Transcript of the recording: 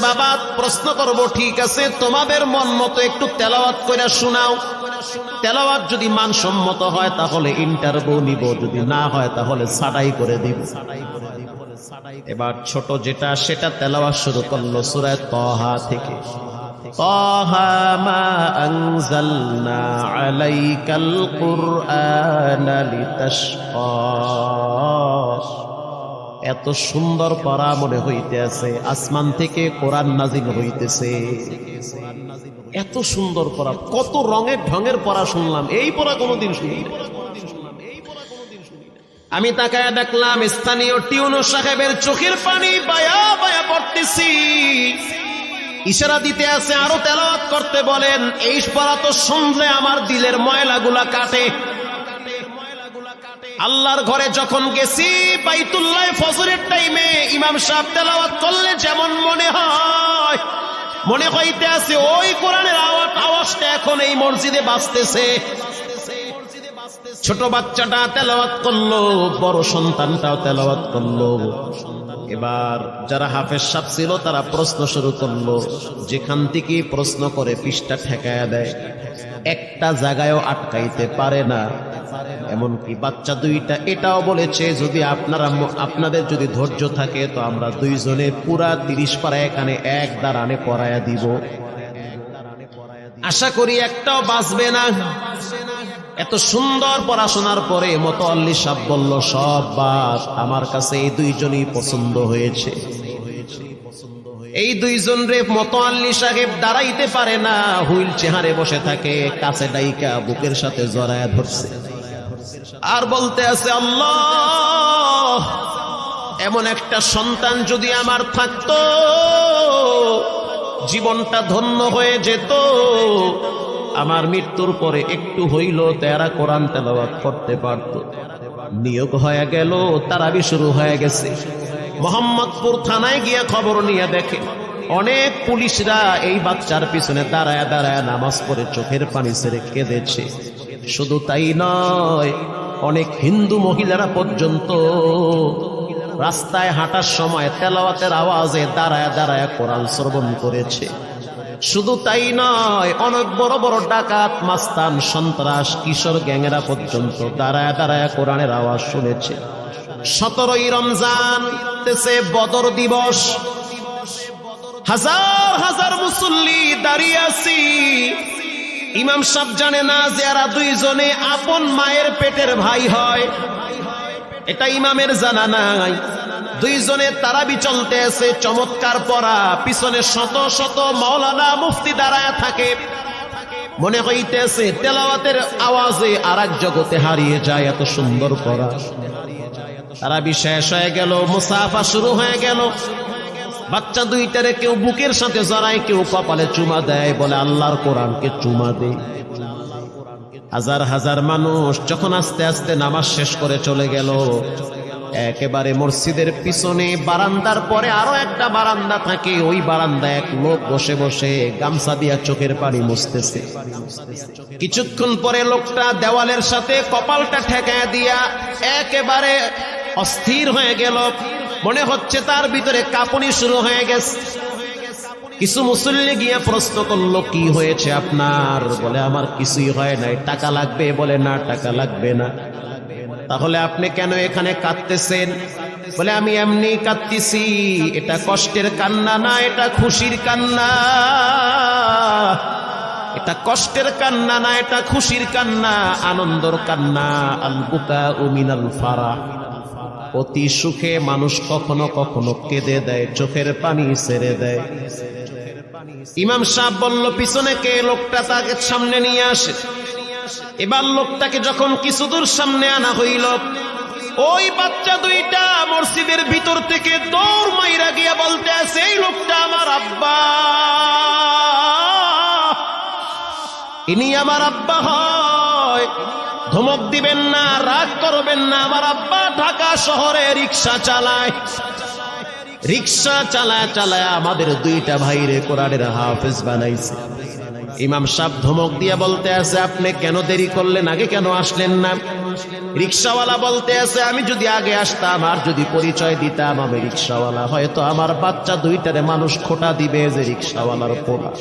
বাবা প্রশ্ন করব ঠিক আছে তোমাদের মন মতো একটু তেলাওয়াত করে শোনাও তেলাওয়াত যদি মানসম্মত হয় তাহলে ইন্টারভিউ নিব যদি না হয় তাহলে সাডাই করে দিব এবার ছোট যেটা সেটা তেলাওয়াত শুরু করলো সুরায় তহা থেকে طه ما أنزلنا عليك القرآن لتشقى এত সুন্দর পড়া মনে হইতে আছে আসমান থেকে কোরআন নাজিল হইতেছে। এত সুন্দর পড়া, কত রঙের ঢঙের পড়া শুনলাম, এই পড়া কোনোদিন শুনি আমি তাকায় দেখলাম স্থানীয় টিউনো সাহেবের চোখের পানি বায়া বায়া পড়তেছি। ইশারা দিতে আছে, আরও তেলাওয়াত করতে বলেন, এই পড়া তো শুনলে আমার দিলের ময়লাগুলা কাটে আল্লাহর ঘরে যখন গেছি, বাইতুল্লাহ ফজরের টাইমে ইমাম সাহেব তেলাওয়াত করলে যেমন মনে হয়, মনে হইতে আছে ওই কোরআনের আওয়াজ আওয়াজটা এখন এই মসজিদে বাজতেছে। ছোট বাচ্চাটা তেলাওয়াত করল, বড় সন্তানটাও তেলাওয়াত করল। এবার যারা হাফেজ সাপ ছিল, তারা প্রশ্ন শুরু করল, যেখান থেকে প্রশ্ন করে, পৃষ্ঠা ঠেকায়া দেয়। একটা জায়গায়ও আটকাইতে পারে না। এমনকি বাচ্চা দুইটা এটাও বলেছে, যদি আপনারা আপনাদের যদি ধৈর্য থাকে, তো আমরা দুইজনে পুরা তিরিশ পারা এখানে এক দাঁড়ানে পড়ায়া দিব। আশা করি একটাও বাঁচবে না। এত সুন্দর পড়াশোনার পরে মতো আল্লি সাহ বলল সব বাস আমার কাছে এই দুইজনই পছন্দ হয়েছে। এই দুইজন রে মতো আল্লি সাহেব দাঁড়াইতে পারে না, হুইল চেহারে বসে থাকে, কাছে ডাইকা বুকের সাথে জড়ায় ধরছে। আর বলতে আছে, আল্লাহ, এমন একটা সন্তান যদি আমার থাকতো, জীবনটা ধন্য হয়ে যেত। আমার মৃত্যুর পরে একটু হইল তেরা কোরআন তেলাওয়াত করতে পারত। নিয়োগ হয়ে গেল, তারাবি শুরু হয়ে গেছে। মোহাম্মদপুর থানায় গিয়ে খবর নিয়ে দেখে, অনেক পুলিশরা এই বাচ্চার পিছনে দাঁড়ায় দাঁড়ায় নামাজ পড়ে চোখের পানি ছেড়ে কেঁদেছে। শুধু তাই নয়, অনেক হিন্দু মহিলারা পর্যন্ত রাস্তায় হাঁটার সময় তেলাওয়াতের আওয়াজে দাঁড়ায় দাঁড়ায় কোরআন শ্রবণ করেছে। শুধু তাই নয়, অনেক বড় বড় ডাকাত, মাস্তান, সন্ত্রাস, কিশোর গ্যাংরা পর্যন্ত দাঁড়ায় দাঁড়ায় কোরআনের আওয়াজ শুনেছে। সতেরোই রমজান বদর দিবস। হাজার হাজার মুসল্লি দাঁড়িয়ে আছি। ইমাম সাহেব জানে না যে এরা দুইজনে আপন মায়ের পেটের ভাই হয়। এটা ইমামের জানা নাই। দুইজনে তারাবি চলতে আছে চমৎকার পড়া। পিছনে শত শত মাওলানা মুফতি দাঁড়ায় থাকে। মনে হইতেছে তেলাওয়াতের আওয়াজে আর জগতে হারিয়ে যায় এত সুন্দর পড়া। তারাবি শেষ হয়ে গেল, মুসাফা শুরু হয়ে গেল। বাচ্চা দুইটারে কেউ বুকের সাথে জড়ায়, কেউ কপালে চুমা দেয়, বলে আল্লাহর কোরআনকে চুমা দেয় হাজার হাজার মানুষ যখন আস্তে আস্তে নামাজ শেষ করে চলে গেল, একেবারে মসজিদের পিছনে বারান্দার পরে আরও একটা বারান্দা থাকে, ওই বারান্দা এক লোক বসে বসে গামছা দিয়া চোখের পানি মুছতেছে। কিছুক্ষণ পরে লোকটা দেওয়ালের সাথে কপালটা ঠেকায় দিয়া একেবারে অস্থির হয়ে গেল। মনে হচ্ছে তার ভিতরে কাঁপুনি শুরু হয়ে গেছে। কিছু মুসল্লি গিয়া প্রশ্ন করল, কি হয়েছে আপনার? বলে, আমার কিছুই হয় নাই। টাকা লাগবে? বলে, না, টাকা লাগবে না। তাহলে আপনি কেন এখানে কাঁদতেছেন? বলে, আমি এমনি কাঁদতেছি। এটা কষ্টের কান্না না, এটা খুশির কান্না। এটা কষ্টের কান্না না, এটা খুশির কান্না। আনন্দর কান্না। আল বুকা উমিনাল ফারা অতি সুখে মানুষ কখনো কখনো কেঁদে দেয়, চোখের পানি ছেড়ে দেয়। ইমাম সাহেব বলল, পিছনে কে? লোকটা তাকে সামনে নিয়ে আসে। এবার লোকটাকে যখন কিছু দূর সামনে আনা হইল, ওই বাচ্চা দুইটা মসজিদের ভিতর থেকে দৌড় মাইরা গিয়া বলতে আছে এই লোকটা আমার আব্বা। ইনি আমার আব্বা হয়। ধমক দিবেন না, রাগ করবেন না। আমার আব্বা ঢাকা শহরে রিক্সা চালায়। রিক্সা চালায় চালায় আমাদের দুইটা ভাইরে কোরআনের হাফেজ বানাইছে। ইমাম সাহেব ধমক দিয়ে বলতে আছে, আপনি কেন দেরি করলেন? আগে কেন আসলেন না? রিক্সাওয়ালা বলতে আছে, আমি যদি আগে আসতাম আর যদি পরিচয় দিতাম, আমি রিক্সাওয়ালা। হয়তো আমার বাচ্চা দুইটারে মানুষ খোটা দিবে যে রিক্সাওয়ালার পোলা।